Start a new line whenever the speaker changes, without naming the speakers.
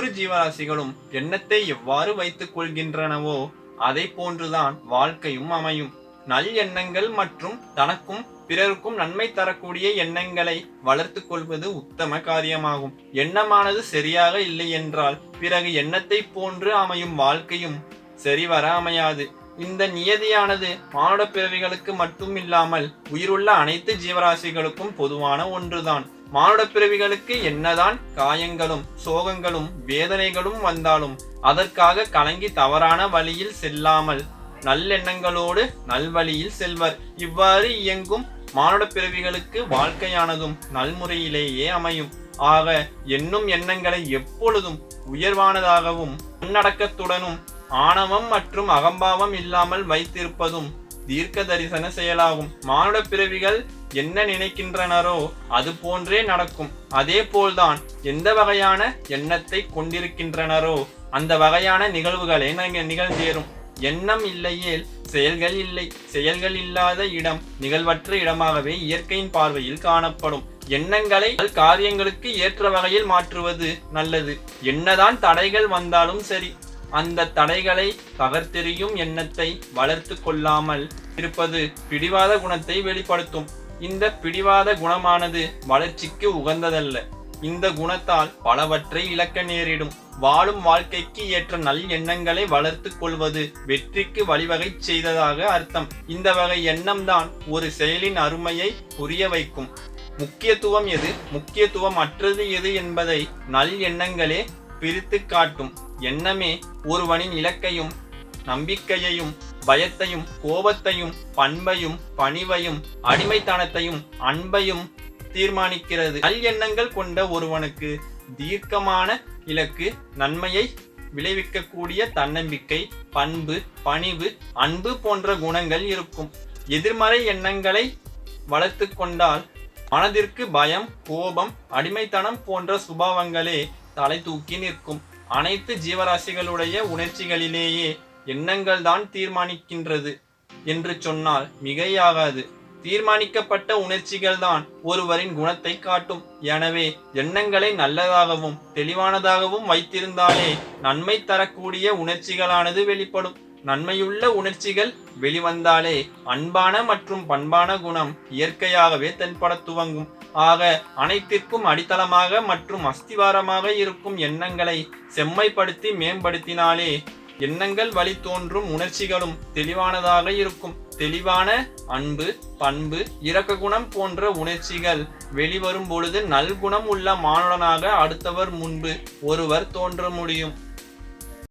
ஒவ்வொரு ஜீவராசிகளும் எண்ணத்தை எவ்வாறு வைத்துக் கொள்கின்றனவோ அதை போன்றுதான் வாழ்க்கையும் அமையும். நல் எண்ணங்கள் மற்றும் தனக்கும் பிறருக்கும் நன்மை தரக்கூடிய எண்ணங்களை வளர்த்து கொள்வது உத்தம காரியமாகும். எண்ணமானது சரியாக இல்லை என்றால் பிறகு எண்ணத்தை போன்று அமையும் வாழ்க்கையும் சரிவர அமையாது. இந்த நியதியானது மானுட பிறவிகளுக்கு மட்டும் இல்லாமல் உயிருள்ள அனைத்து ஜீவராசிகளுக்கும் பொதுவான ஒன்றுதான். மானுட பிறவிகளுக்கு என்னதான் காயங்களும் சோகங்களும் வேதனைகளும் வந்தாலும் அதற்காக கலங்கி தவறான வழியில் செல்லாமல் நல்லெண்ணங்களோடு நல்வழியில் செல்வர். இவ்வாறு இயங்கும் மானுட பிறவிகளுக்கு வாழ்க்கையானதும் நல்முறையிலேயே அமையும். ஆக எண்ணும் எண்ணங்களை எப்பொழுதும் உயர்வானதாகவும் தன்னடக்கத்துடனும் ஆணவம் மற்றும் அகம்பாவம் இல்லாமல் வைத்திருப்பதும் தீர்க்க தரிசன செயலாகும். மானுட பிறவிகள் என்ன நினைக்கின்றனரோ அது போன்றே நடக்கும். அதே போல்தான் எந்த வகையான எண்ணத்தை கொண்டிருக்கின்றனரோ அந்த வகையான நிகழ்வுகளே நிக- நிகழ்ந்தேறும். எண்ணம் இல்லையேல் செயல்கள் இல்லை. செயல்கள் இல்லாத இடம் நிகழ்வற்ற இடமாகவே இயற்கையின் பார்வையில் காணப்படும். எண்ணங்களை காரியங்களுக்கு ஏற்ற வகையில் மாற்றுவது நல்லது. என்னதான் தடைகள் வந்தாலும் சரி அந்த தடைகளை தகர்த்தெறியும் எண்ணத்தை வளர்த்து கொள்ளாமல் இருப்பது பிடிவாத குணத்தை வெளிப்படுத்தும். இந்த பிடிவாத குணமானது வளர்ச்சிக்கு உகந்ததல்ல. இந்த குணத்தால் பலவற்றை இழக்க நேரிடும். வாழும் வாழ்க்கைக்கு ஏற்ற நல் எண்ணங்களை வளர்த்து கொள்வது வெற்றிக்கு வழிவகை செய்ததாக அர்த்தம். இந்த வகை எண்ணம்தான் ஒரு செயலின் அருமையை புரிய வைக்கும். முக்கியத்துவம் எது? முக்கியத்துவம் அற்றது எது என்பதை நல் எண்ணங்களே பிரித்து காட்டும். எண்ணமே ஒருவனின் இலக்கையும் நம்பிக்கையையும் பயத்தையும் கோபத்தையும் பண்பையும் பணிவையும் அடிமைத்தனத்தையும் அன்பையும் தீர்மானிக்கிறது. நல் எண்ணங்கள் கொண்ட ஒருவனுக்கு தீர்க்கமான இலக்கு நன்மையை விளைவிக்கக்கூடிய தன்னம்பிக்கை பண்பு பணிவு அன்பு போன்ற குணங்கள் இருக்கும். எதிர்மறை எண்ணங்களை வளர்த்து கொண்டால் மனதிற்கு பயம் கோபம் அடிமைத்தனம் போன்ற சுபாவங்களே தலை தூக்கி நிற்கும். அனைத்து ஜீவராசிகளுடைய உணர்ச்சிகளிலேயே எண்ணங்கள் தான் தீர்மானிக்கின்றது என்று சொன்னால் மிகையாகாது. தீர்மானிக்கப்பட்ட உணர்ச்சிகள் தான் ஒருவரின் குணத்தை காட்டும். எனவே எண்ணங்களை நல்லதாகவும் தெளிவானதாகவும் வைத்திருந்தாலே நன்மை தரக்கூடிய உணர்ச்சிகளானது வெளிப்படும். நன்மையுள்ள உணர்ச்சிகள் வெளிவந்தாலே அன்பான மற்றும் பண்பான குணம் இயற்கையாகவே தென்பட துவங்கும். ஆக அனைத்திற்கும் அடித்தளமாக மற்றும் அஸ்திவாரமாக இருக்கும் எண்ணங்களை செம்மைப்படுத்தி மேம்படுத்தினாலே எண்ணங்கள் வழி தோன்றும் உணர்ச்சிகளும் தெளிவானதாக இருக்கும். தெளிவான அன்பு பண்பு இரக்க குணம் போன்ற உணர்ச்சிகள் வெளிவரும் பொழுது நல்குணம் உள்ள மானுடனாக அடுத்தவர் முன்பு ஒருவர் தோன்ற முடியும்.